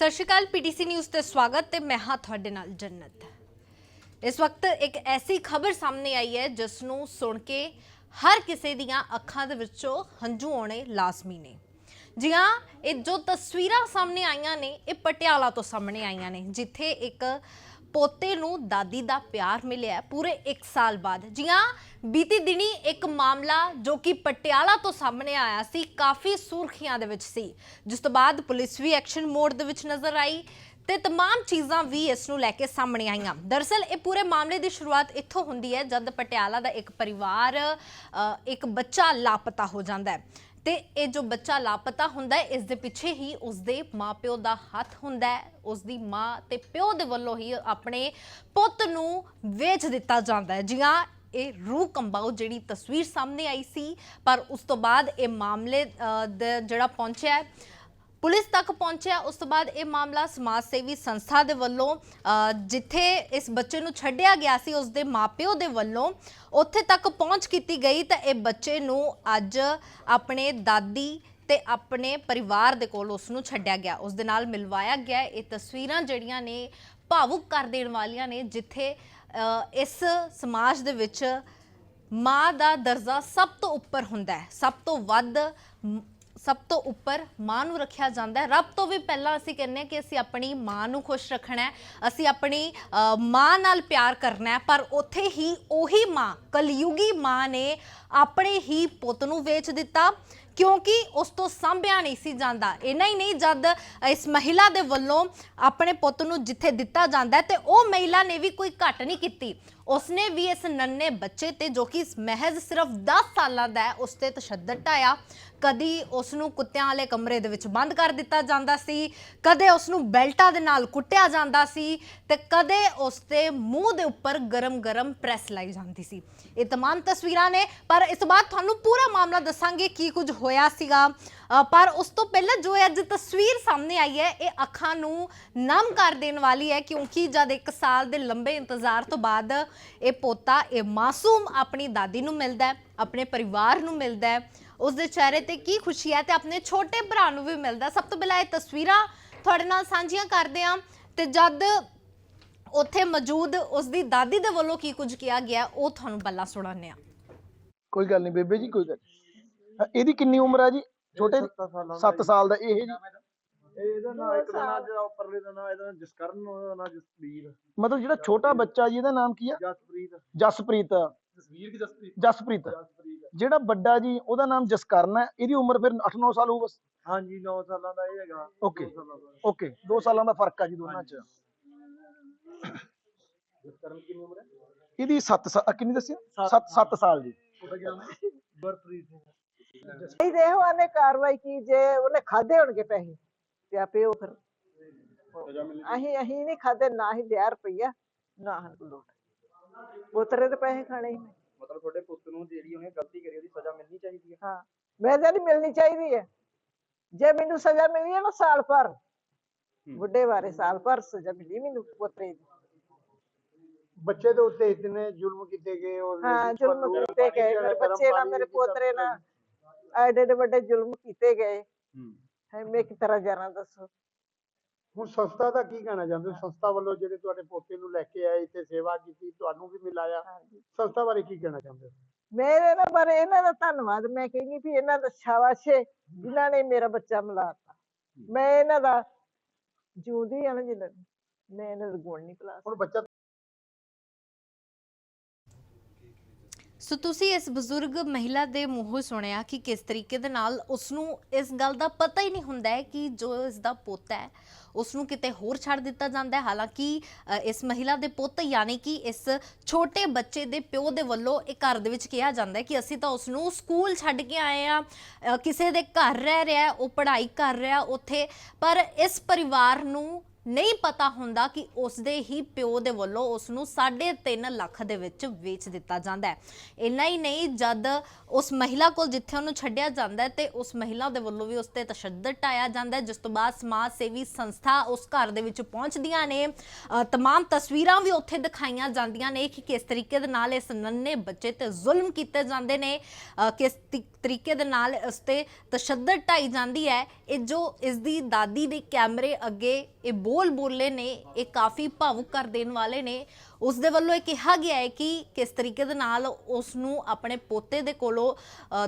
ਸਤਿ ਸ਼੍ਰੀ ਅਕਾਲ PTC news ਤੇ ਸਵਾਗਤ ਤੇ ਮੈਂ ਹਾਂ ਤੁਹਾਡੇ ਨਾਲ ਜੰਨਤ। ਇਸ ਵਕਤ ਇੱਕ ਐਸੀ ਖਬਰ ਸਾਹਮਣੇ ਆਈ ਹੈ ਜਿਸ ਨੂੰ ਸੁਣ ਕੇ ਹਰ ਕਿਸੇ ਦੀਆਂ ਅੱਖਾਂ ਦੇ ਵਿੱਚੋਂ ਹੰਝੂ ਆਉਣੇ ਲਾਜ਼ਮੀ ਨੇ। ਜੀ ਹਾਂ ਇਹ ਜੋ ਤਸਵੀਰਾਂ ਸਾਹਮਣੇ ਆਈਆਂ ਨੇ, ਇਹ ਪਟਿਆਲਾ ਤੋਂ ਸਾਹਮਣੇ ਆਈਆਂ ਨੇ, ਜਿੱਥੇ ਇੱਕ ਪੋਤੇ ਨੂੰ ਦਾਦੀ ਦਾ ਪਿਆਰ ਮਿਲਿਆ ਹੈ ਪੂਰੇ 1 ਸਾਲ ਬਾਅਦ ਜੀ ਹਾਂ ਬੀਤੀ ਦਿਨੀ ਇੱਕ ਮਾਮਲਾ ਜੋ ਕਿ ਪਟਿਆਲਾ ਤੋਂ ਸਾਹਮਣੇ ਆਇਆ ਸੀ ਕਾਫੀ ਸੁਰਖੀਆਂ ਦੇ ਵਿੱਚ ਸੀ ਜਿਸ ਤੋਂ ਬਾਅਦ ਪੁਲਿਸ ਵੀ ਐਕਸ਼ਨ ਮੋਡ ਦੇ ਵਿੱਚ ਨਜ਼ਰ ਆਈ ਤੇ तमाम ਚੀਜ਼ਾਂ ਵੀ ਇਸ ਨੂੰ ਲੈ ਕੇ ਸਾਹਮਣੇ ਆਈਆਂ ਦਰਅਸਲ ਇਹ ਪੂਰੇ ਮਾਮਲੇ ਦੀ ਸ਼ੁਰੂਆਤ ਇੱਥੋਂ ਹੁੰਦੀ ਹੈ ਜਦ ਪਟਿਆਲਾ ਦਾ ਇੱਕ ਪਰਿਵਾਰ ਅ, ਇੱਕ ਬੱਚਾ ਲਾਪਤਾ ਹੋ ਜਾਂਦਾ ਹੈ ਤੇ ਇਹ ਜੋ ਬੱਚਾ ਲਾਪਤਾ ਹੁੰਦਾ ਹੈ, ਇਸ ਦੇ ਪਿੱਛੇ ਹੀ ਉਸ ਦੇ ਮਾਪਿਓ ਦਾ ਹੱਥ ਹੁੰਦਾ ਹੈ। ਉਸ ਦੀ ਮਾਂ ਤੇ ਪਿਓ ਦੇ ਵੱਲੋਂ ਹੀ ਆਪਣੇ ਪੁੱਤ ਨੂੰ ਵੇਚ ਦਿੱਤਾ ਜਾਂਦਾ ਹੈ। ਜੀ ਹਾਂ ਇਹ ਰੂਹ ਕੰਬਾਊ ਜਿਹੜੀ ਤਸਵੀਰ ਸਾਹਮਣੇ ਆਈ ਸੀ, ਪਰ ਉਸ ਤੋਂ ਬਾਅਦ ਇਹ ਮਾਮਲੇ ਜਿਹੜਾ ਪਹੁੰਚਿਆ ਹੈ ਪੁਲਿਸ ਤੱਕ ਪਹੁੰਚਿਆ। ਉਸ ਤੋਂ ਬਾਅਦ ਇਹ ਮਾਮਲਾ ਸਮਾਜ ਸੇਵੀ ਸੰਸਥਾ ਦੇ ਵੱਲੋਂ ਜਿੱਥੇ ਇਸ ਬੱਚੇ ਨੂੰ ਛੱਡਿਆ ਗਿਆ ਸੀ, ਉਸ ਦੇ ਮਾਪਿਓ ਦੇ ਵੱਲੋਂ ਉੱਥੇ ਤੱਕ ਪਹੁੰਚ ਕੀਤੀ ਗਈ ਤਾਂ ਇਹ ਬੱਚੇ ਨੂੰ ਅੱਜ ਆਪਣੇ ਦਾਦੀ ਤੇ ਆਪਣੇ ਪਰਿਵਾਰ ਦੇ ਕੋਲ ਉਸ ਨੂੰ ਛੱਡਿਆ ਗਿਆ। ਉਸ ਦੇ ਨਾਲ ਮਿਲਵਾਇਆ ਗਿਆ। ਇਹ ਤਸਵੀਰਾਂ ਜਿਹੜੀਆਂ ਨੇ ਭਾਵੁਕ ਕਰ ਦੇਣ ਵਾਲੀਆਂ ਨੇ, ਜਿੱਥੇ ਇਸ ਸਮਾਜ ਦੇ ਵਿੱਚ ਮਾਂ ਦਾ ਦਰਜਾ ਸਭ ਤੋਂ ਉੱਪਰ ਹੁੰਦਾ ਹੈ। ਸਭ ਤੋਂ ਵੱਧ ਸਭ ਤੋਂ ਉੱਪਰ ਮਾਂ ਨੂੰ ਰੱਖਿਆ ਜਾਂਦਾ ਹੈ। ਰੱਬ ਤੋਂ ਵੀ ਪਹਿਲਾਂ ਅਸੀਂ ਕਹਿੰਦੇ ਹਾਂ ਕਿ ਅਸੀਂ ਆਪਣੀ ਮਾਂ ਨੂੰ ਖੁਸ਼ ਰੱਖਣਾ ਹੈ। ਅਸੀਂ ਆਪਣੀ ਅ, ਮਾਂ ਨਾਲ ਪਿਆਰ ਕਰਨਾ ਹੈ। ਪਰ ਉੱਥੇ ਹੀ ਉਹੀ ਮਾਂ ਕਲਯੁਗੀ ਮਾਂ ਨੇ ਆਪਣੇ ਹੀ ਪੁੱਤ ਨੂੰ ਵੇਚ ਦਿੱਤਾ। ਕਿਉਂਕਿ ਉਸ ਤੋਂ ਸਾਂਭਿਆ ਨਹੀਂ ਸੀ ਜਾਂਦਾ। ਇੰਨਾ ਹੀ ਨਹੀਂ ਜਦ ਇਸ ਮਹਿਲਾ ਦੇ ਵੱਲੋਂ ਆਪਣੇ ਪੁੱਤ ਨੂੰ ਜਿੱਥੇ ਦਿੱਤਾ ਜਾਂਦਾ ਹੈ ਤੇ ਉਹ ਮਹਿਲਾ ਨੇ ਵੀ ਕੋਈ ਘੱਟ ਨਹੀਂ ਕੀਤੀ। ਉਸਨੇ ਵੀ ਇਸ ਨੰਨੇ ਬੱਚੇ ਤੇ ਜੋ ਕਿ ਮਹਿਜ਼ ਸਿਰਫ 10 ਸਾਲਾਂ ਦਾ ਹੈ ਉਸ ਤੇ ਤਸ਼ੱਦਦ ਢਾਇਆ ਕਦੀ ਉਸ ਨੂੰ ਕੁੱਤਿਆਂ ਵਾਲੇ ਕਮਰੇ ਦੇ ਵਿੱਚ ਬੰਦ ਕਰ ਦਿੱਤਾ ਜਾਂਦਾ ਸੀ ਕਦੇ ਉਸ ਨੂੰ ਬੈਲਟਾਂ ਦੇ ਨਾਲ ਕੁੱਟਿਆ ਜਾਂਦਾ ਸੀ ਤੇ ਕਦੇ ਉਸ ਦੇ ਮੂੰਹ ਦੇ ਉੱਪਰ ਗਰਮ-ਗਰਮ ਪ੍ਰੈਸ ਲਾਈ ਜਾਂਦੀ ਸੀ ਇਹ तमाम ਤਸਵੀਰਾਂ ਨੇ ਪਰ ਇਸ ਤੋਂ ਬਾਅਦ ਤੁਹਾਨੂੰ ਪੂਰਾ ਮਾਮਲਾ ਦੱਸਾਂਗੇ ਕੀ ਕੁਝ ਹੋਇਆ ਸੀਗਾ ਅ, ਪਰ ਉਸ ਤੋਂ ਪਹਿਲਾਂ ਜੋ ਅੱਜ ਤਸਵੀਰ ਸਾਹਮਣੇ ਆਈ ਹੈ, ਇਹ ਅੱਖਾਂ ਨੂੰ ਨਮ ਕਰ ਦੇਣ ਵਾਲੀ ਹੈ, ਕਿਉਂਕਿ ਜਦ 1 ਸਾਲ ਦੇ ਲੰਬੇ ਇੰਤਜ਼ਾਰ ਤੋਂ ਬਾਅਦ ਇਹ ਪੋਤਾ, ਇਹ ਮਾਸੂਮ ਆਪਣੀ ਦਾਦੀ ਨੂੰ ਮਿਲਦਾ ਹੈ, ਆਪਣੇ ਪਰਿਵਾਰ ਨੂੰ ਮਿਲਦਾ ਹੈ ਉਸ ਦੇ ਚਿਹਰੇ ਤੇ ਕੀ ਖੁਸ਼ੀ ਹੈ ਤੇ ਆਪਣੇ ਛੋਟੇ ਭਰਾ ਨੂੰ ਵੀ ਮਿਲਦਾ ਸਭ ਤੋਂ ਪਹਿਲਾਂ ਇਹ ਤਸਵੀਰਾਂ ਤੁਹਾਡੇ ਨਾਲ ਸਾਂਝੀਆਂ ਕਰਦੇ ਹਾਂ ਤੇ ਜਦ ਉੱਥੇ ਮੌਜੂਦ ਉਸ ਦੀ ਦਾਦੀ ਦੇ ਵੱਲੋਂ ਕੀ ਕੁਝ ਕਿਹਾ ਗਿਆ, ਉਹ ਤੁਹਾਨੂੰ ਪਹਿਲਾਂ ਸੁਣਾਉਂਦੇ ਹਾਂ। ਕੋਈ ਗੱਲ ਨਹੀਂ ਬੇਬੇ ਜੀ, ਕੋਈ ਗੱਲ ਇਹਦੀ ਕਿੰਨੀ ਉਮਰ ਹੈ ਜੀ? ਛੋਟੇ 7 ਸਾਲ ਦਾ ਇਹ ਜੀ। ਇਹਦਾ ਨਾਂ ਇੱਕ ਦਾ ਨਾਂ ਜਿਹੜਾ ਉੱਪਰਲੇ ਦਾ ਨਾਂ ਇਹਦਾ ਜਸਕਰਨ ਉਹਦਾ ਨਾਂ ਜਸਪ੍ਰੀਤ। ਮਤਲਬ ਜਿਹੜਾ ਛੋਟਾ ਬੱਚਾ ਜੀ ਇਹਦਾ ਨਾਮ ਕੀ ਆ? ਜਸਪ੍ਰੀਤ। ਜਸਪ੍ਰੀਤ। ਜਸਵੀਰ ਕੀ ਜਸਪ੍ਰੀਤ? ਜਸਪ੍ਰੀਤ। ਜਸਪ੍ਰੀਤ। ਜਿਹੜਾ ਵੱਡਾ ਜੀ ਉਹਦਾ ਨਾਮ ਜਸਕਰਨ ਹੈ। ਇਹਦੀ ਉਮਰ ਫਿਰ 8-9 ਸਾਲ ਹੋਊ ਬਸ। ਹਾਂਜੀ 9 ਸਾਲਾਂ ਦਾ ਇਹ ਹੈਗਾ। ਦਾ। ਓਕੇ। 2 ਸਾਲਾਂ ਦਾ ਫ਼ਰਕ ਆ ਜੀ ਦੋਨਾਂ 'ਚ। ਜਸਕਰਨ ਕਿੰਨੀ ਉਮਰ ਹੈ? ਇਹਦੀ 7 ਸਾਲ ਕਿੰਨੀ ਦੱਸਿਆ? ਸੱਤ 7 7 ਸਾਲ। ਜੀ। ਨਾਮ ਗੁਰਪ੍ਰੀਤ ਸਿੰਘ। ਨਹੀਂ ਦੇ ਉਹਨੇ ਕਾਰਵਾਈ ਕੀ ਜੇ ਉਹਨੇ ਖਾਦੇ ਹੋਣਗੇ ਪੈਸੇ ਤੇ ਆਪੇ ਉਹ ਫਿਰ ਅਸੀਂ ਅਸੀਂ ਨਹੀਂ ਖਾਦੇ ਨਾ ਹੀ ਲਿਆ ਰੁਪਈਆ ਨਾ ਹਨ ਲੋਟ। ਪੁੱਤਰੇ ਦੇ ਪੈਸੇ ਖਾਣੇ। ਮਤਲਬ ਤੁਹਾਡੇ ਪੁੱਤ ਨੂੰ ਜਿਹੜੀ ਉਹਨੇ ਗਲਤੀ ਕਰੀ ਉਹਦੀ ਸਜ਼ਾ ਮਿਲਣੀ ਚਾਹੀਦੀ ਹੈ। ਹਾਂ ਮੈਂ ਤਾਂ ਨਹੀਂ ਮਿਲਣੀ ਚਾਹੀਦੀ ਹੈ। ਜੇ ਮੈਨੂੰ ਸਜ਼ਾ ਮਿਲੀ ਹੈ ਨਾ ਸਾਲ ਭਰ ਬੁੱਢੇ ਬਾਰੇ ਸਾਲ ਭਰ ਸਜ਼ਾ ਮਿਲੀ ਮੈਨੂੰ ਪੁੱਤਰੇ ਦੀ। ਬੱਚੇ ਦੇ ਉੱਤੇ ਇਤਨੇ ਜ਼ੁਲਮ ਕੀਤੇ ਗਏ ਔਰ ਹਾਂ ਜ਼ੁਲਮ ਕੀਤੇ ਗਏ। ਮੇਰੇ ਬੱਚੇ ਨਾਲ ਮੇਰੇ ਪੋਤਰੇ ਨਾਲ ਐਡੇ ਐਡੇ ਵੱਡੇ ਜ਼ੁਲਮ ਕੀਤੇ ਗਏ। ਹੈ। ਮੈਂ ਕਿਸ ਤਰ੍ਹਾਂ ਜਾਣਾ ਦੱਸੋ। ਹੁਣ ਸੰਸਥਾ ਦਾ ਕੀ ਕਹਿਣਾ ਚਾਹੁੰਦੇ ਹੋ? ਸੰਸਥਾ ਵੱਲੋਂ ਜਿਹੜੇ ਤੁਹਾਡੇ ਪੋਤੇ ਨੂੰ ਲੈ ਕੇ ਆਏ ਤੇ ਸੇਵਾ ਕੀਤੀ ਤੁਹਾਨੂੰ ਵੀ ਮਿਲਾਇਆ। ਹਾਂਜੀ। ਸੰਸਥਾ ਬਾਰੇ ਕੀ ਕਹਿਣਾ ਚਾਹੁੰਦੇ ਹੋ? ਮੇਰੇ ਨਾਲ ਬਾਰੇ ਇਹਨਾਂ ਦਾ ਧੰਨਵਾਦ। ਮੈਂ ਕਹਿੰਦੀ ਵੀ ਇਹਨਾਂ ਦਾ ਸ਼ਾਬਾਸ਼ ਏ ਜਿਨ੍ਹਾਂ ਨੇ ਮੇਰਾ ਬੱਚਾ ਮਿਲਾਤਾ। ਮੈਂ ਇਹਨਾਂ ਦਾ ਜਿਉਂਦੀ ਆ ਨਾ ਜਿੰਨਾ ਮੈਂ ਇਹਨਾਂ ਦਾ ਗੁਣ ਨਹੀਂ ਭੁਲਾ ਹੁਣ ਬੱਚਾ ਸੋ ਤੁਸੀਂ ਇਸ ਬਜ਼ੁਰਗ ਮਹਿਲਾ ਦੇ ਮੂੰਹੋਂ ਸੁਣਿਆ ਕਿ ਕਿਸ ਤਰੀਕੇ ਦੇ ਨਾਲ ਉਸ ਨੂੰ ਇਸ ਗੱਲ ਦਾ ਪਤਾ ਹੀ ਨਹੀਂ ਹੁੰਦਾ ਹੈ ਕਿ ਜੋ ਇਸ ਦਾ ਪੁੱਤ ਹੈ ਉਸ ਨੂੰ ਕਿਤੇ ਹੋਰ ਛੱਡ ਦਿੱਤਾ ਜਾਂਦਾ ਹੈ। ਹਾਲਾਂਕਿ ਅ, ਇਸ ਮਹਿਲਾ ਦੇ ਪੁੱਤ ਯਾਨੀ ਕਿ ਇਸ ਛੋਟੇ ਬੱਚੇ ਦੇ ਪਿਓ ਦੇ ਵੱਲੋਂ ਇਹ ਘਰ ਦੇ ਵਿੱਚ ਕਿਹਾ ਜਾਂਦਾ ਹੈ ਕਿ ਅਸੀਂ ਤਾਂ ਉਸ ਨੂੰ ਸਕੂਲ ਛੱਡ ਕੇ ਆਏ ਆ ਕਿਸੇ ਦੇ ਘਰ ਰਹਿ ਰਿਹਾ ਹੈ, ਉਹ ਪੜ੍ਹਾਈ ਕਰ ਰਿਹਾ ਉੱਥੇ ਪਰ ਇਸ ਪਰਿਵਾਰ ਨੂੰ ਨਹੀਂ ਪਤਾ ਹੁੰਦਾ ਕਿ ਉਸ ਦੇ ਹੀ ਪਿਓ ਦੇ ਵੱਲੋਂ ਉਸ ਨੂੰ 3.5 ਲੱਖ ਦੇ ਵਿੱਚ ਵੇਚ ਦਿੱਤਾ ਜਾਂਦਾ ਹੈ। ਇੰਨਾ ਹੀ ਨਹੀਂ ਜਦ ਉਸ ਮਹਿਲਾ ਕੋਲ ਜਿੱਥੇ ਉਹਨੂੰ ਛੱਡਿਆ ਜਾਂਦਾ ਹੈ ਤੇ ਉਸ ਮਹਿਲਾ ਦੇ ਵੱਲੋਂ ਵੀ ਉਸ ਤੇ ਤਸ਼ੱਦਦ ਢਾਇਆ ਜਾਂਦਾ ਹੈ ਜਿਸ ਤੋਂ ਬਾਅਦ ਸਮਾਜ ਸੇਵੀ ਸੰਸਥਾ ਉਸ ਘਰ ਦੇ ਵਿੱਚ ਪਹੁੰਚਦੀਆਂ ਨੇ। ਅ, ਤਮਾਮ ਤਸਵੀਰਾਂ ਵੀ ਉੱਥੇ ਦਿਖਾਈਆਂ ਜਾਂਦੀਆਂ ਨੇ ਕਿ ਕਿਸ ਤਰੀਕੇ ਦੇ ਨਾਲ ਇਸ ਨੰਨੇ ਬੱਚੇ ਤੇ ਜ਼ੁਲਮ ਕੀਤੇ ਜਾਂਦੇ ਨੇ। ਕਿਸ ਤਰੀਕੇ ਦੇ ਨਾਲ ਉਸ ਤੇ ਤਸ਼ੱਦਦ ਢਾਈ ਜਾਂਦੀ ਹੈ ਇਹ ਜੋ ਇਸ ਦੀ ਦਾਦੀ ਦੇ ਕੈਮਰੇ ਅੱਗੇ ਇਹ ਬੋਲ ਬੋਲੇ ਨੇ, ਇਹ ਕਾਫੀ ਭਾਵੁਕ ਕਰ ਦੇਣ ਵਾਲੇ ਨੇ। ਉਸ ਦੇ ਵੱਲੋਂ ਇਹ ਕਿਹਾ ਗਿਆ ਹੈ ਕਿ ਕਿਸ ਤਰੀਕੇ ਦੇ ਨਾਲ ਉਸ ਨੂੰ ਆਪਣੇ ਪੋਤੇ ਦੇ ਕੋਲੋਂ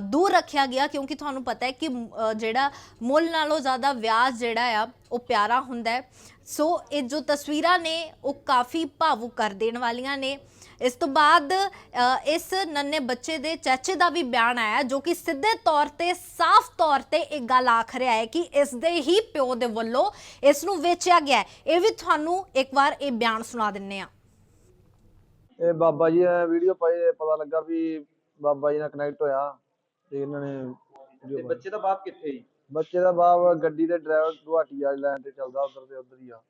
ਦੂਰ ਰੱਖਿਆ ਗਿਆ, ਕਿਉਂਕਿ ਤੁਹਾਨੂੰ ਪਤਾ ਹੈ ਕਿ ਜਿਹੜਾ ਮੁੱਲ ਨਾਲੋਂ ਜ਼ਿਆਦਾ ਵਿਆਜ ਜਿਹੜਾ ਆ, ਉਹ ਪਿਆਰਾ ਹੁੰਦਾ ਹੈ। ਸੋ ਇਹ ਜੋ ਤਸਵੀਰਾਂ ਨੇ, ਉਹ ਕਾਫੀ ਭਾਵੁਕ ਕਰ ਦੇਣ ਵਾਲੀਆਂ ਨੇ। ਇਸ ਤੋਂ ਬਾਅਦ ਇਸ ਨੰਨੇ ਬੱਚੇ ਦੇ ਚਾਚੇ ਦਾ ਵੀ ਬਿਆਨ ਆਇਆ ਜੋ ਕਿ ਸਿੱਧੇ ਤੌਰ ਤੇ ਸਾਫ਼ ਤੌਰ ਤੇ ਇਹ ਗੱਲ ਆਖ ਰਿਹਾ ਹੈ ਕਿ ਇਸ ਦੇ ਹੀ ਪਿਓ ਦੇ ਵੱਲੋਂ ਇਸ ਨੂੰ ਵੇਚਿਆ ਗਿਆ ਹੈ। ਇਹ ਵੀ ਤੁਹਾਨੂੰ ਇੱਕ ਵਾਰ ਇਹ ਬਿਆਨ ਸੁਣਾ ਦਿੰਨੇ ਆ। ਇਹ ਬਾਬਾ ਜੀ ਨੇ ਵੀਡੀਓ ਪਾਈ ਪਤਾ ਲੱਗਾ ਵੀ ਬਾਬਾ ਜੀ ਨਾਲ ਕਨੈਕਟ ਹੋਇਆ ਤੇ ਇਹਨਾਂ ਨੇ video ਤੇ ਪਾਈ। ਬੱਚੇ ਦਾ ਬਾਪ ਕਿੱਥੇ ਜੀ? ਬੱਚੇ ਦਾ ਬਾਪ ਗੱਡੀ ਦੇ ਡਰਾਈਵਰ ਗੁਹਾਟੀ ਵਾਲੀ ਲਾਈਨ ਤੇ ਚੱਲਦਾ ਉਧਰ ਤੇ ਉਧਰ ਹੀ ਆ।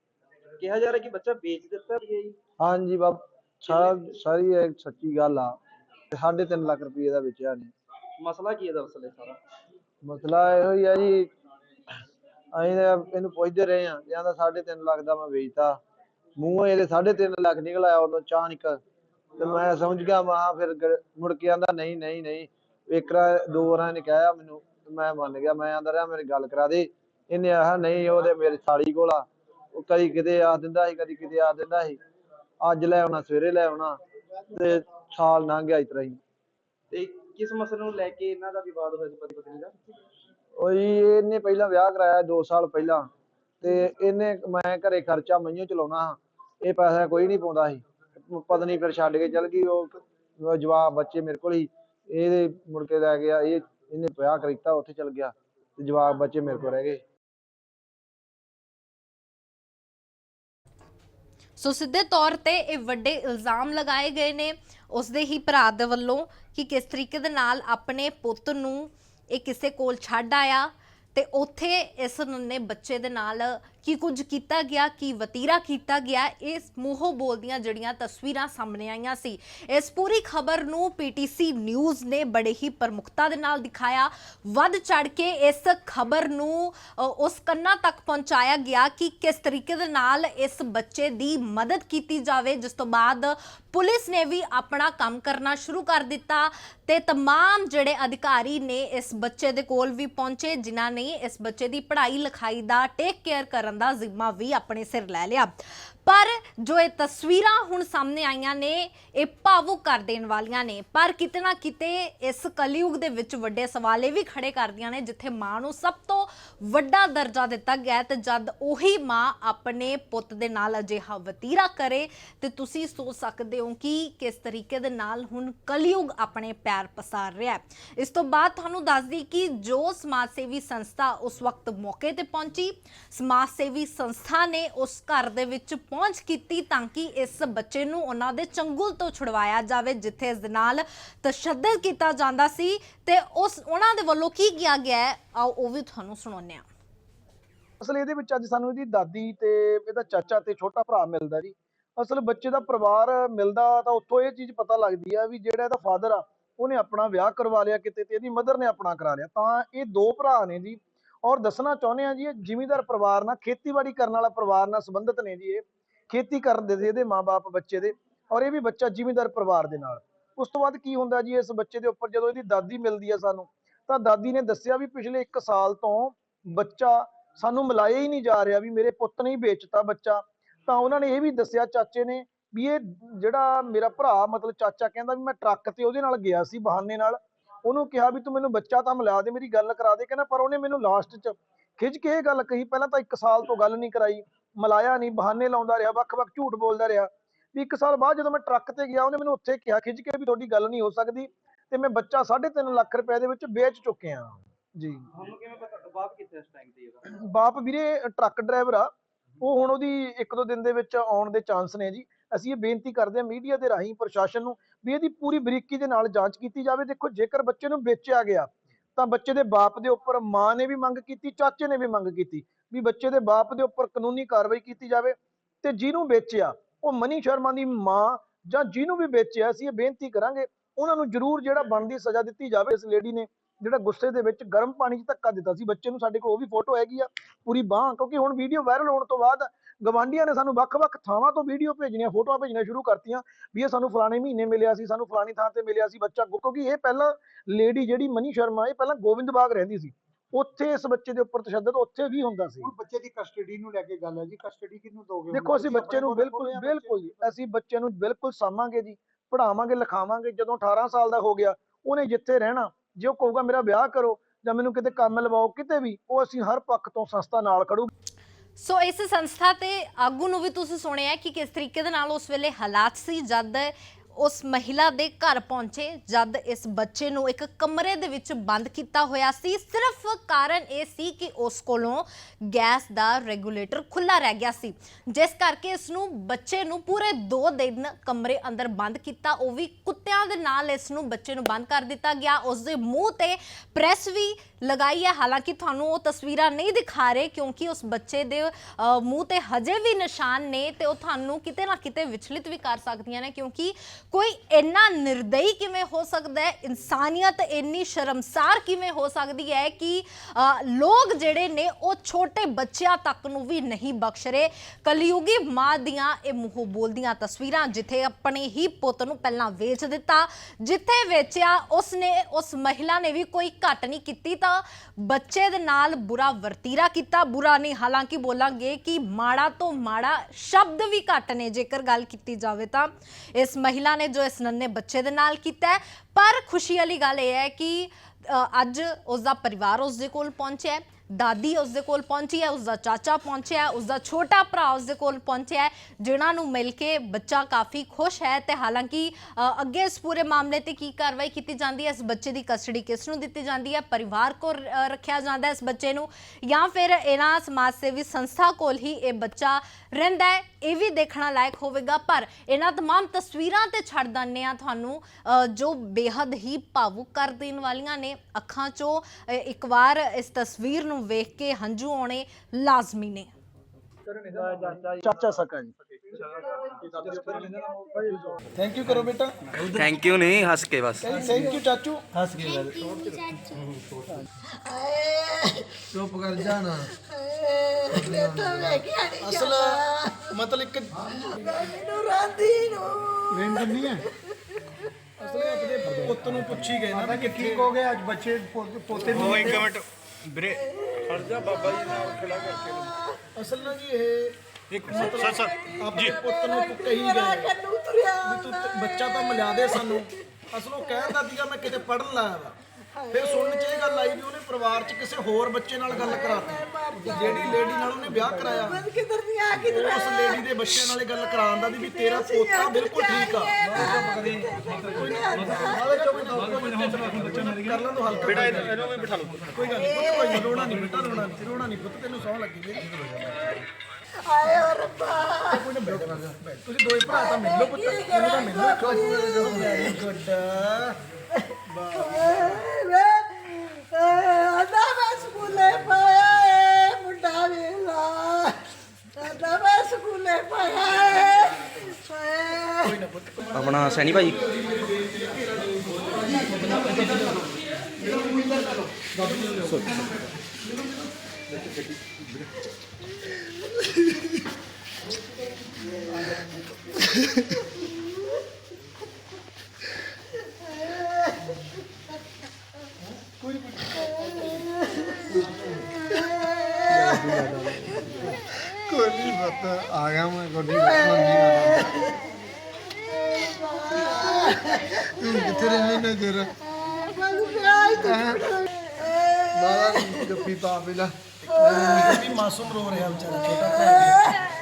ਕਿਹਾ ਜਾ ਰਿਹਾ ਕਿ ਬੱਚਾ ਵੇਚ ਦਿੱਤਾ ਵੀ ਹੈ ਜੀ? ਹਾਂਜੀ ਬਾਬ ਸਾਰਾ ਸਾਰੀ ਇਹ ਸੱਚੀ ਗੱਲ ਆ। ਤੇ ਸਾਢੇ ਤਿੰਨ ਲੱਖ ਰੁਪਏ ਦਾ ਵੇਚਿਆ ਨੇ ਮਸਲਾ ਕੀ ਹੈ ਦਰਅਸਲ ਇਹ ਸਾਰਾ? ਮਸਲਾ ਇਹੋ ਹੀ ਆ ਜੀ ਅਸੀਂ ਤਾਂ ਇਹਨੂੰ ਪੁੱਛਦੇ ਰਹੇ ਆ ਕਹਿੰਦਾ ਸਾਢੇ ਤਿੰਨ ਲੱਖ ਦਾ ਮੈਂ ਵੇਚਤਾ। ਮੂੰਹੋਂ ਇਹਦੇ ਸਾਢੇ ਤਿੰਨ ਲੱਖ ਨਿਕਲ ਆਇਆ ਉਦੋਂ ਅਚਾਨਕ ਤੇ ਮੈਂ ਸਮਝ ਗਿਆ ਮਾ ਫਿਰ ਗ- ਮੁੜ ਕੇ ਆਂਦਾ ਨਹੀਂ ਨਹੀਂ ਨਹੀਂ ਇੱਕ ਰਾ ਦੋ ਵਾਰਾਂ ਨੇ ਕਿਹਾ ਮੈਨੂੰ ਤੇ ਮੈਂ ਮੰਨ ਗਿਆ ਮੈਂ ਆਂਦਾ ਰਿਹਾ ਮੇਰੀ ਗੱਲ ਕਰਾ ਦੇ। ਇਹਨੇ ਆਹ ਨਹੀਂ ਉਹਦੇ ਮੇਰੀ ਸਾਲੀ ਕੋਲ ਆ। ਉਹ ਕਦੀ ਕਿਤੇ ਆ ਦਿੰਦਾ ਸੀ ਕਦੀ ਕਿਤੇ ਆ ਦਿੰਦਾ ਸੀ। ਅੱਜ ਲੈ ਆਉਣਾ ਸਵੇਰੇ ਲੈ ਆਉਣਾ ਤੇ ਸਾਲ ਲੰਘ ਗਿਆ ਇਸ ਤਰ੍ਹਾਂ ਹੀ। ਤੇ ਕਿਸ ਮਸਲੇ ਨੂੰ ਲੈ ਕੇ ਇਹਨਾਂ ਦਾ ਵਿਵਾਦ ਹੋਇਆ ਸੀ ਪਤੀ ਪਤਨੀ ਦਾ? ਉਹ ਇਹਨੇ ਪਹਿਲਾਂ ਵਿਆਹ ਕਰਾਇਆ 2 ਸਾਲ ਪਹਿਲਾਂ ਤੇ ਇਹਨੇ ਮੈਂ ਘਰੇ ਖਰਚਾ ਮਈਓ ਚਲਾਉਣਾ ਇਹ ਪੈਸਾ ਕੋਈ ਨਹੀਂ ਪਾਉਂਦਾ ਸੀ। ਪਤਨੀ ਫਿਰ ਛੱਡ ਕੇ ਚਲ ਗਈ ਉਹ ਉਹ ਜਵਾਬ ਬੱਚੇ ਮੇਰੇ ਕੋਲ ਹੀ ਇਹਦੇ ਮੁੜ ਕੇ ਲੈ ਗਿਆ ਇਹ ਇਹਨੇ ਵਿਆਹ ਕਰੀਤਾ ਉੱਥੇ ਚਲ ਗਿਆ ਤੇ ਜਵਾਬ ਬੱਚੇ ਮੇਰੇ ਕੋਲ ਰਹਿ ਗਏ। ਸੋ ਸਿੱਧੇ ਤੌਰ ਤੇ ਇਹ ਵੱਡੇ ਇਲਜ਼ਾਮ ਲਗਾਏ ਗਏ ਨੇ ਉਸ ਦੇ ਹੀ ਭਰਾ ਦੇ ਵੱਲੋਂ ਕਿ ਕਿਸ ਤਰੀਕੇ ਦੇ ਨਾਲ ਆਪਣੇ ਪੁੱਤ ਨੂੰ ਇਹ ਕਿਸੇ ਕੋਲ ਛੱਡ ਆਇਆ ਤੇ ਉੱਥੇ ਇਸ ਨੰਨੇ ਬੱਚੇ ਦੇ ਨਾਲ ਕੀ ਕੁਝ ਕੀਤਾ ਗਿਆ ਕੀ ਵਤੀਰਾ ਕੀਤਾ ਗਿਆ ਇਸ ਮੂੰਹੋਂ ਬੋਲਦੀਆਂ ਜਿਹੜੀਆਂ ਤਸਵੀਰਾਂ ਸਾਹਮਣੇ ਆਈਆਂ ਸੀ ਇਸ ਪੂਰੀ ਖਬਰ ਨੂੰ ਪੀਟੀਸੀ ਨਿਊਜ਼ ਨੇ ਬੜੇ ਹੀ ਪ੍ਰਮੁਖਤਾ ਦੇ ਨਾਲ ਦਿਖਾਇਆ ਵੱਧ ਚੜ ਕੇ ਇਸ ਖਬਰ ਨੂੰ ਅ, ਉਸ ਕੰਨਾਂ ਤੱਕ ਪਹੁੰਚਾਇਆ ਗਿਆ ਕਿ ਕਿਸ ਤਰੀਕੇ ਦੇ ਨਾਲ ਇਸ ਬੱਚੇ ਦੀ ਮਦਦ ਕੀਤੀ ਜਾਵੇ ਜਿਸ ਤੋਂ ਬਾਅਦ ਪੁਲਿਸ ਨੇ ਵੀ ਆਪਣਾ ਕੰਮ ਕਰਨਾ ਸ਼ੁਰੂ ਕਰ ਦਿੱਤਾ ਤੇ तमाम ਜਿਹੜੇ ਅਧਿਕਾਰੀ ਨੇ ਇਸ ਬੱਚੇ ਦੇ ਕੋਲ ਵੀ ਪਹੁੰਚੇ ਜਿਨ੍ਹਾਂ ਨੇ ਇਸ ਬੱਚੇ ਦੀ ਪੜ੍ਹਾਈ ਲਿਖਾਈ ਦਾ ਟੇਕ ਕੇਅਰ ਕਰਨ ਦਾ ਜ਼ਿੰਮਾ ਵੀ ਆਪਣੇ ਸਿਰ ਲੈ ਲਿਆ। ਪਰ ਜੋ ਇਹ ਤਸਵੀਰਾਂ ਹੁਣ ਸਾਹਮਣੇ ਆਈਆਂ ਨੇ, ਇਹ ਭਾਵੁਕ ਕਰ ਦੇਣ ਵਾਲੀਆਂ ਨੇ। ਪਰ ਕਿਤੇ ਨਾ ਕਿਤੇ ਇਸ ਕਲਯੁਗ ਦੇ ਵਿੱਚ ਵੱਡੇ ਸਵਾਲ ਇਹ ਵੀ ਖੜੇ ਕਰਦੀਆਂ ਨੇ, ਜਿੱਥੇ ਮਾਂ ਨੂੰ ਸਭ ਤੋਂ ਵੱਡਾ ਦਰਜਾ ਦਿੱਤਾ ਗਿਆ ਹੈ ਤੇ ਜਦ ਉਹੀ ਮਾਂ ਆਪਣੇ ਪੁੱਤ ਦੇ ਨਾਲ ਅਜਿਹਾ ਵਤੀਰਾ ਕਰੇ, ਤੇ ਤੁਸੀਂ ਸੋਚ ਸਕਦੇ ਹੋ ਕਿ ਕਿਸ ਤਰੀਕੇ ਦੇ ਨਾਲ ਹੁਣ ਕਲਯੁਗ ਆਪਣੇ ਪੈਰ ਪਸਾਰ ਰਿਹਾ ਹੈ। ਇਸ ਤੋਂ ਬਾਅਦ ਤੁਹਾਨੂੰ ਦੱਸਦੀ ਕਿ ਜੋ ਸਮਾਜ ਸੇਵੀ ਸੰਸਥਾ ਉਸ ਵਕਤ ਮੌਕੇ ਤੇ ਪਹੁੰਚੀ, ਸਮਾਜ ਸੇਵੀ ਸੰਸਥਾ ਨੇ ਉਸ ਘਰ ਦੇ ਵਿੱਚ ਪਹੁੰਚ ਕੀਤੀ ਤਾਂ ਕਿ ਇਸ ਬੱਚੇ ਨੂੰ ਉਹਨਾਂ ਦੇ ਚੰਗੁਲ ਤੋਂ ਛੁਡਵਾਇਆ ਜਾਵੇ, ਜਿੱਥੇ ਇਸ ਦੇ ਨਾਲ ਤਸ਼ੱਦਦ ਕੀਤਾ ਜਾਂਦਾ ਸੀ ਤੇ ਉਸ ਉਹਨਾਂ ਦੇ ਵੱਲੋਂ ਕੀ ਕੀਤਾ ਗਿਆ ਆਓ, ਉਹ ਵੀ ਤੁਹਾਨੂੰ ਸੁਣਾਉਂਦੇ ਹਾਂ। ਅਸਲ ਇਹਦੇ ਵਿੱਚ ਅੱਜ ਸਾਨੂੰ ਇਹਦੀ ਦਾਦੀ ਤੇ ਇਹਦਾ ਚਾਚਾ ਤੇ ਛੋਟਾ ਭਰਾ ਮਿਲਦਾ ਜੀ। ਅਸਲ ਬੱਚੇ ਦਾ ਪਰਿਵਾਰ ਮਿਲਦਾ ਤਾਂ ਉੱਥੋਂ ਇਹ ਚੀਜ਼ ਪਤਾ ਲੱਗਦੀ ਆ ਵੀ ਜਿਹੜਾ ਇਹਦਾ ਫਾਦਰ ਆ, ਉਹਨੇ ਆਪਣਾ ਵਿਆਹ ਕਰਵਾ ਲਿਆ ਕਿਤੇ ਤੇ ਇਹਦੀ ਮਦਰ ਨੇ ਆਪਣਾ ਕਰਾ ਲਿਆ। ਤਾਂ ਇਹ ਦੋ ਭਰਾ ਨੇ ਜੀ। ਔਰ ਦੱਸਣਾ ਚਾਹੁੰਦੇ ਆ ਜੀ, ਇਹ ਜ਼ਿਮੀਂਦਾਰ ਪਰਿਵਾਰ ਨਾਲ, ਖੇਤੀਬਾੜੀ ਕਰਨ ਵਾਲਾ ਪਰਿਵਾਰ ਨਾਲ ਸੰਬੰਧਿਤ ਨੇ ਜੀ ਇਹ। ਖੇਤੀ ਕਰਦੇ ਸੀ ਇਹਦੇ ਮਾਪੇ ਬੱਚੇ ਦੇ ਔਰ ਇਹ ਵੀ ਬੱਚਾ ਜ਼ਿਮੀਂਦਾਰ ਪਰਿਵਾਰ ਦੇ ਨਾਲ। ਉਸ ਤੋਂ ਬਾਅਦ ਕੀ ਹੁੰਦਾ ਜੀ, ਇਸ ਬੱਚੇ ਦੇ ਉੱਪਰ ਜਦੋਂ ਇਹਦੀ ਦਾਦੀ ਮਿਲਦੀ ਆ ਸਾਨੂੰ, ਤਾਂ ਦਾਦੀ ਨੇ ਦੱਸਿਆ ਵੀ ਪਿਛਲੇ 1 ਸਾਲ ਤੋਂ ਬੱਚਾ ਸਾਨੂੰ ਮਿਲਾਇਆ ਹੀ ਨਹੀਂ ਜਾ ਰਿਹਾ ਵੀ ਮੇਰੇ ਪੁੱਤ ਨੇ ਹੀ ਵੇਚਤਾ ਬੱਚਾ। ਤਾਂ ਉਹਨਾਂ ਨੇ ਇਹ ਵੀ ਦੱਸਿਆ ਚਾਚੇ ਨੇ ਵੀ ਇਹ ਜਿਹੜਾ ਮੇਰਾ ਭਰਾ, ਮਤਲਬ ਚਾਚਾ ਕਹਿੰਦਾ ਵੀ ਮੈਂ ਟਰੱਕ ਤੇ ਉਹਦੇ ਨਾਲ ਗਿਆ ਸੀ ਬਹਾਨੇ ਨਾਲ, ਉਹਨੂੰ ਕਿਹਾ ਵੀ ਤੂੰ ਮੈਨੂੰ ਬੱਚਾ ਤਾਂ ਮਿਲਾ ਦੇ, ਮੇਰੀ ਗੱਲ ਕਰਾ ਦੇ, ਕਹਿੰਦਾ ਪਰ ਉਹਨੇ ਮੈਨੂੰ ਲਾਸਟ 'ਚ ਖਿੱਚ ਕੇ ਇਹ ਗੱਲ ਕਹੀ ਪਹਿਲਾਂ ਤਾਂ 1 ਸਾਲ ਤੋਂ ਗੱਲ ਨਹੀਂ ਕਰਾਈ ਮਿਲਾਇਆ ਨਹੀਂ ਬਹਾਨੇ ਲਾਉਂਦਾ ਰਿਹਾ ਵੱਖ-ਵੱਖ ਝੂਠ ਬੋਲਦਾ ਰਿਹਾ। ਵੀ 1 ਸਾਲ ਬਾਅਦ ਜਦੋਂ ਮੈਂ ਟਰੱਕ ਤੇ ਗਿਆ ਉਹਨੇ ਮੈਨੂੰ ਉੱਥੇ ਕਿਹਾ ਖਿੱਚ ਕੇ ਵੀ ਤੁਹਾਡੀ ਗੱਲ ਨਹੀਂ ਹੋ ਸਕਦੀ ਤੇ ਮੈਂ ਬੱਚਾ 3.5 ਲੱਖ ਰੁਪਏ ਦੇ ਵਿੱਚ ਵੇਚ ਚੁੱਕਿਆ। ਜੀ। ਤੁਹਾਨੂੰ ਕਿਵੇਂ ਪਤਾ ਬਾਪ ਕਿੱਥੇ ਇਸ ਟਾਈਮ ਤੇ ਇਹਦਾ ਬਾਪ ਵੀਰੇ ਟਰੱਕ ਡਰਾਈਵਰ ਆ ਉਹ ਹੁਣ ਉਹਦੀ ਇੱਕ ਦੋ ਦਿਨ ਦੇ ਵਿੱਚ ਆਉਣ ਦੇ ਚਾਂਸ ਨੇ ਜੀ। ਅਸੀਂ ਇਹ ਬੇਨਤੀ ਕਰਦੇ ਹਾਂ ਮੀਡੀਆ ਦੇ ਰਾਹੀਂ ਪ੍ਰਸ਼ਾਸਨ ਨੂੰ ਵੀ ਇਹਦੀ ਪੂਰੀ ਬਰੀਕੀ ਦੇ ਨਾਲ ਜਾਂਚ ਕੀਤੀ ਜਾਵੇ। ਦੇਖੋ ਜੇਕਰ ਬੱਚੇ ਨੂੰ ਵੇਚਿਆ ਗਿਆ ਤਾਂ ਬੱਚੇ ਦੇ ਬਾਪ ਦੇ ਉੱਪਰ ਮਾਂ ਨੇ ਵੀ ਮੰਗ ਕੀਤੀ, ਚਾਚੇ ਨੇ ਵੀ ਮੰਗ ਕੀਤੀ ਵੀ ਬੱਚੇ ਦੇ ਬਾਪ ਦੇ ਉੱਪਰ ਕਾਨੂੰਨੀ ਕਾਰਵਾਈ ਕੀਤੀ ਜਾਵੇ ਤੇ ਜਿਹਨੂੰ ਵੇਚਿਆ, ਉਹ ਮਨੀ ਸ਼ਰਮਾ ਦੀ ਮਾਂ ਜਾਂ ਜਿਹਨੂੰ ਵੀ ਵੇਚਿਆ ਅਸੀਂ ਇਹ ਬੇਨਤੀ ਕਰਾਂਗੇ, ਉਹਨਾਂ ਨੂੰ ਜ਼ਰੂਰ ਜਿਹੜਾ ਬਣਦੀ ਸਜ਼ਾ ਦਿੱਤੀ ਜਾਵੇ ਇਸ ਲੇਡੀ ਨੇ। ਜਿਹੜਾ ਗੁੱਸੇ ਦੇ ਵਿੱਚ ਗਰਮ ਪਾਣੀ 'ਚ ਧੱਕਾ ਦਿੱਤਾ ਸੀ ਬੱਚੇ ਨੂੰ ਸਾਡੇ ਕੋਲ ਉਹ ਵੀ ਫੋਟੋ ਹੈਗੀ ਆ ਪੂਰੀ ਬਾਹ ਕਿਉਂਕਿ ਹੁਣ ਵੀਡੀਓ ਵਾਇਰਲ ਹੋਣ ਤੋਂ ਬਾਅਦ ਗਵਾਂਢੀਆਂ ਨੇ ਸਾਨੂੰ ਵੱਖ-ਵੱਖ ਥਾਵਾਂ ਤੋਂ ਵੀਡੀਓ ਭੇਜਣੀਆਂ ਫੋਟੋਆਂ ਭੇਜਣੀਆਂ ਸ਼ੁਰੂ ਕਰਤੀਆਂ ਵੀ ਇਹ ਸਾਨੂੰ ਫਲਾਣੇ ਮਹੀਨੇ ਮਿਲਿਆ ਸੀ ਸਾਨੂੰ ਫਲਾਣੀ ਥਾਂ ਤੇ ਮਿਲਿਆ ਸੀ ਬੱਚਾ ਕਿਉਂਕਿ ਇਹ ਪਹਿਲਾਂ ਲੇਡੀ ਜਿਹੜੀ ਮਨੀ ਸ਼ਰਮਾ ਇਹ ਪਹਿਲਾਂ ਗੋਬਿੰਦਬਾਗ ਰਹਿੰਦੀ ਸੀ। ਉੱਥੇ ਇਸ ਬੱਚੇ ਦੇ ਉੱਪਰ ਤਸ਼ੱਦਦ ਉੱਥੇ ਵੀ ਹੁੰਦਾ ਸੀ। ਹੁਣ ਬੱਚੇ ਦੀ ਕਸਟਡੀ ਨੂੰ ਲੈ ਕੇ ਗੱਲ ਹੈ ਜੀ ਕਸਟਡੀ ਕਿਹਨੂੰ ਦੋਗੇ? ਦੇਖੋ ਅਸੀਂ ਬੱਚੇ ਨੂੰ ਬਿਲਕੁਲ ਬਿਲਕੁਲ ਅਸੀਂ ਬੱਚੇ ਨੂੰ ਬਿਲਕੁਲ ਸਾਂਭਾਂਗੇ ਜੀ ਪੜਾਵਾਂਗੇ ਲਿਖਾਵਾਂਗੇ ਜਦੋਂ 18 ਸਾਲ ਦਾ ਹੋ ਗਿਆ ਉਹਨੇ ਜਿੱਥੇ ਰਹਿਣਾ ਜੇ ਉਹ ਕਹੂਗਾ ਮੇਰਾ ਵਿਆਹ ਕਰੋ ਜਾਂ ਮੈਨੂੰ ਕਿਤੇ ਕੰਮ ਲਵਾਓ, ਕਿਤੇ ਵੀ, ਉਹ ਅਸੀਂ ਹਰ ਪੱਖ ਤੋਂ ਸੰਸਥਾ ਨਾਲ ਖੜੂ। ਸੋ ਇਸ ਸੰਸਥਾ ਤੇ ਆਗੂ ਨੂੰ ਵੀ ਤੁਸੀਂ ਸੁਣਿਆ ਕਿ ਕਿਸ ਤਰੀਕੇ ਦੇ ਨਾਲ ਉਸ ਵੇਲੇ ਹਾਲਾਤ ਸੀ, ਜਦ ਉਸ ਮਹਿਲਾ ਦੇ ਘਰ ਪਹੁੰਚੇ ਜਦ ਇਸ ਬੱਚੇ ਨੂੰ ਇੱਕ ਕਮਰੇ ਦੇ ਵਿੱਚ ਬੰਦ ਕੀਤਾ ਹੋਇਆ ਸੀ। ਸਿਰਫ ਕਾਰਨ ਇਹ ਸੀ ਕਿ ਉਸ ਕੋਲੋਂ ਗੈਸ ਦਾ ਰੈਗੂਲੇਟਰ ਖੁੱਲਾ ਰਹਿ ਗਿਆ ਸੀ। ਜਿਸ ਕਰਕੇ ਇਸ ਨੂੰ ਬੱਚੇ ਨੂੰ ਪੂਰੇ 2 ਦਿਨ ਕਮਰੇ ਅੰਦਰ ਬੰਦ ਕੀਤਾ। ਉਹ ਵੀ ਕੁੱਤਿਆਂ ਦੇ ਨਾਲ ਇਸ ਨੂੰ ਬੱਚੇ ਨੂੰ ਬੰਦ ਕਰ ਦਿੱਤਾ ਗਿਆ। ਉਸ ਦੇ ਮੂੰਹ ਤੇ ਪ੍ਰੈਸ ਵੀ ਲਗਾਈ ਹੈ। ਹਾਲਾਂਕਿ ਤੁਹਾਨੂੰ ਉਹ ਤਸਵੀਰਾਂ ਨਹੀਂ ਦਿਖਾ ਰਹੇ ਕਿਉਂਕਿ ਉਸ ਬੱਚੇ ਦੇ ਮੂੰਹ ਤੇ ਹਜੇ ਵੀ ਨਿਸ਼ਾਨ ਨੇ ਤੇ ਉਹ ਤੁਹਾਨੂੰ ਕਿਤੇ ਨਾ ਕਿਤੇ ਵਿਚਲਿਤ ਵੀ ਕਰ ਸਕਦੀਆਂ ਨੇ ਕਿਉਂਕਿ ਕੋਈ ਇੰਨਾ ਨਿਰਦਈ ਕਿਵੇਂ ਹੋ ਸਕਦਾ ਹੈ? ਇਨਸਾਨੀਅਤ ਇੰਨੀ ਸ਼ਰਮਸਾਰ ਕਿਵੇਂ ਹੋ ਸਕਦੀ ਹੈ ਕਿ ਲੋਕ ਜਿਹੜੇ ਨੇ ਉਹ ਛੋਟੇ ਬੱਚਿਆਂ ਤੱਕ ਨੂੰ ਵੀ ਨਹੀਂ ਬਖਸ਼ ਰਹੇ? ਕਲਯੁਗੀ ਮਾਂ ਦੀਆਂ ਇਹ ਮੂੰਹੋਂ ਬੋਲਦੀਆਂ ਤਸਵੀਰਾਂ ਜਿੱਥੇ ਆਪਣੇ ਹੀ ਪੁੱਤ ਨੂੰ ਪਹਿਲਾਂ ਵੇਚ ਦਿੱਤਾ, ਜਿੱਥੇ ਵੇਚਿਆ ਉਸ ਨੇ ਉਸ ਮਹਿਲਾ ਨੇ ਵੀ ਕੋਈ ਘੱਟ ਨਹੀਂ ਕੀਤੀ ਤਾਂ ਬੱਚੇ ਦੇ ਨਾਲ ਬੁਰਾ ਵਰਤੀਰਾ ਕੀਤਾ। ਬੁਰਾ ਨਹੀਂ, ਹਾਲਾਂਕਿ ਬੋਲਾਂਗੇ ਕਿ ਮਾੜਾ ਤੋਂ ਮਾੜਾ ਸ਼ਬਦ ਵੀ ਘੱਟ ਨੇ ਜੇਕਰ ਗੱਲ ਕੀਤੀ ਜਾਵੇ ਤਾਂ। ਇਸ ਮਹਿਲਾ ਨੇ ਜੋ ਇਸ ਨੰਨੇ ਬੱਚੇ ਦੇ ਨਾਲ ਕੀਤਾ ਪਰ ਖੁਸ਼ੀ ਵਾਲੀ ਗੱਲ ਇਹ ਹੈ ਕਿ ਅੱਜ ਉਸ ਦਾ ਪਰਿਵਾਰ ਉਸ ਦੇ ਕੋਲ ਪਹੁੰਚਿਆ ਦਾਦੀ ਉਸ ਦੇ ਕੋਲ ਪਹੁੰਚੀ ਹੈ ਉਸ ਦਾ ਚਾਚਾ ਪਹੁੰਚਿਆ ਉਸ ਦਾ ਛੋਟਾ ਭਰਾ ਉਸ ਦੇ ਕੋਲ ਪਹੁੰਚਿਆ ਹੈ, ਜਿਨ੍ਹਾਂ ਨੂੰ ਮਿਲ ਕੇ ਬੱਚਾ ਕਾਫੀ ਖੁਸ਼ ਹੈ ਤੇ ਹਾਲਾਂਕਿ ਅੱਗੇ ਇਸ ਪੂਰੇ ਮਾਮਲੇ ਤੇ ਕੀ ਕਾਰਵਾਈ ਕੀਤੀ ਜਾਂਦੀ ਹੈ, ਇਸ ਬੱਚੇ ਦੀ ਕਸਟਡੀ ਕਿਸ ਨੂੰ ਦਿੱਤੀ ਜਾਂਦੀ ਹੈ, ਪਰਿਵਾਰ ਕੋਲ ਰੱਖਿਆ ਜਾਂਦਾ ਹੈ ਇਸ ਬੱਚੇ ਨੂੰ ਜਾਂ ਫਿਰ ਇਹਨਾਂ ਸਮਾਜ ਸੇਵੀ ਸੰਸਥਾ ਕੋਲ ਹੀ ਇਹ ਬੱਚਾ ਰਹਿੰਦਾ ਹੈ, ਇਹ ਵੀ ਦੇਖਣਾ ਲਾਇਕ ਹੋਵੇਗਾ। ਪਰ ਇਹਨਾਂ तमाम ਤਸਵੀਰਾਂ ਤੇ ਛੱਡ ਦੰਨੇ ਆ ਤੁਹਾਨੂੰ ਜੋ ਬੇहद ਹੀ ਭਾਵੁਕ ਕਰ ਦੇਣ ਵਾਲੀਆਂ ਨੇ ਅੱਖਾਂ 'ਚੋਂ। ਇੱਕ ਵਾਰ ਇਸ ਤਸਵੀਰ ਨੂੰ ਵੇਖ ਕੇ ਹੰਝੂ ਆਉਣੇ ਲਾਜ਼ਮੀ ਨੇ। ਚਾਚਾ ਸਕਾ ਜੀ। ਥੈਂਕ ਯੂ ਕਰੋ ਬੇਟਾ ਥੈਂਕ ਯੂ ਨਹੀਂ ਹੱਸ ਕੇ ਬਸ ਥੈਂਕ ਯੂ ਚਾਚੂ ਚੁੱਪ ਕਰ ਜਾ ਨਾ ਅਸਲ ਮਤਲਬ ਇੱਕ ਮੈਨੂੰ ਰਾਂਦੀ ਨੂੰ ਰੇਂਜ ਨਹੀਂ ਹੈ। ਅਸਲ ਆਪਣੇ ਪੁੱਤ ਨੂੰ ਪੁੱਛੀ ਗਏ ਨਾ ਕਿ ਠੀਕ ਹੋ ਗਿਆ ਅੱਜ ਬੱਚੇ ਪੋਤੇ ਨੂੰ ਇੱਕ ਮਿੰਟ। ਵੀਰੇ ਅਸਲ ਨਾ ਜੀ ਇਹ ਇੱਕ ਸਰ ਸਰ ਆਪਣੇ ਪੁੱਤ ਨੂੰ ਤੂੰ ਕਹੀ ਗਏ ਕੰਨੂ ਤੁਰਿਆ ਵੀ ਤੂੰ ਤੇ- ਬੱਚਾ ਤਾਂ ਮਿਲਾ ਦੇ ਸਾਨੂੰ। ਅਸਲ ਉਹ ਕਹਿੰਦਾ ਸੀਗਾ ਮੈਂ ਕਿਤੇ ਪੜਨ ਲਾਇਆ ਵਾ। ਫਿਰ ਸੁਣਨ ਚ ਇਹ ਗੱਲ ਆਈ ਵੀ ਉਹਨੇ ਪਰਿਵਾਰ ਚ ਕਿਸੇ ਹੋਰ ਬੱਚੇ ਨਾਲ ਗੱਲ ਕਰਾਤੀ। ਜਿਹੜੀ ਲੇਡੀ ਨਾਲ ਉਹਨੇ ਵਿਆਹ ਕਰਾਇਆ। ਕਿਧਰ ਦੀ ਆ ਕਿਧਰ ਉਸ ਲੇਡੀ ਦੇ ਬੱਚੇ ਨਾਲ ਇਹ ਗੱਲ ਕਰਾਉਣ ਦਾ ਵੀ ਤੇਰਾ ਪੋਤਾ ਬਿਲਕੁਲ ਠੀਕ ਆ। ਕਰ ਲਾਂ ਤੂੰ ਹਲਕਾ ਬੇਟਾ ਇਹਨੂੰ ਵੀ ਬਿਠਾ ਲਓ। ਕੋਈ ਗੱਲ ਨਹੀਂ ਕੋਈ ਨੀ, ਰੋਣਾ ਨਹੀਂ ਬੇਟਾ ਰੋਣਾ ਨਹੀਂ। ਰੋਣਾ ਨਹੀਂ ਪੁੱਤ ਤੈਨੂੰ ਸੌ ਲੱਗੀ ਮੇਰੀ। ਆਏ ਓ ਰੱਬਾ। ਕੋਈ ਨਾ ਬੈਠ ਬੈਠ ਤੁਸੀਂ ਦੋਏ ਭਰਾ ਤਾਂ ਮਿਲ ਲਓ ਪੁੱਤ। ਇਹਨੂੰ ਤਾਂ ਮਿਲ ਲਓ। Very good. ਵੇ ਆਂਦਾ ਮੈਂ ਸਕੂਲੇ ਪਾਇਆ ਏ ਮੁੰਡਾ ਵੇਲਾ ਆਂਦਾ ਮੈਂ ਸਕੂਲੇ ਪਾਇਆ ਏ ਹਾਏ ਆਪਣਾ ਸੈਣੀ ਭਾਈ ਕੋਈ ਨਹੀਂ ਪਤਾ ਆ ਗਿਆ ਮੈਂ ਕੋਈ ਨਹੀਂ ਤੂੰ ਕਿੱਥੇ ਰਹਿ ਨਾ ਜਰਾ ਬਾਹਰ ਜੱਫੀ ਪਾ ਬਿਲਾ ਵੀ ਮਾਸੂਮ ਰੋ ਰਿਹਾ ਵਿਚਾਰਾ ਛੋਟਾ ਭਰਾ ਵੀ।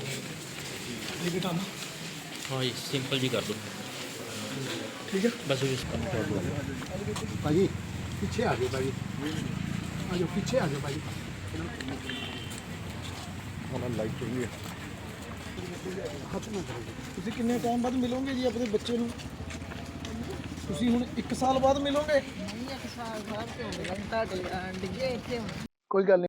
ਇਹ ਵੀ ਤੁਹਾਨੂੰ ਹਾਂ ਜੀ ਸਿੰਪਲ ਜੀ ਕਰ ਦੋ ਠੀਕ ਹੈ। ਬਸ ਇਸ ਕੰਮ ਕਰ ਦੋ ਭਾਜੀ ਪਿੱਛੇ ਆ ਜਾਓ ਭਾਜੀ। ਆ ਜਾਓ ਪਿੱਛੇ ਆ ਜਾਓ ਭਾਜੀ। ਭਾਈ ਹੱਥ ਨਾ ਕਰੋ ਤੁਸੀਂ ਕਿੰਨੇ ਟਾਈਮ ਬਾਅਦ ਮਿਲੋਗੇ ਜੀ ਆਪਣੇ ਬੱਚੇ ਨੂੰ? ਤੁਸੀਂ ਹੁਣ 1 ਸਾਲ ਬਾਅਦ ਮਿਲੋਗੇ? ਨਹੀਂ ਇੱਕ ਸਾਲ ਬਾਅਦ ਕਿਉਂ ਤੁਹਾਡੇ ਡਿੱਗੇ ਇੱਥੇ ਕੋਈ ਗੱਲ ਨਹੀਂ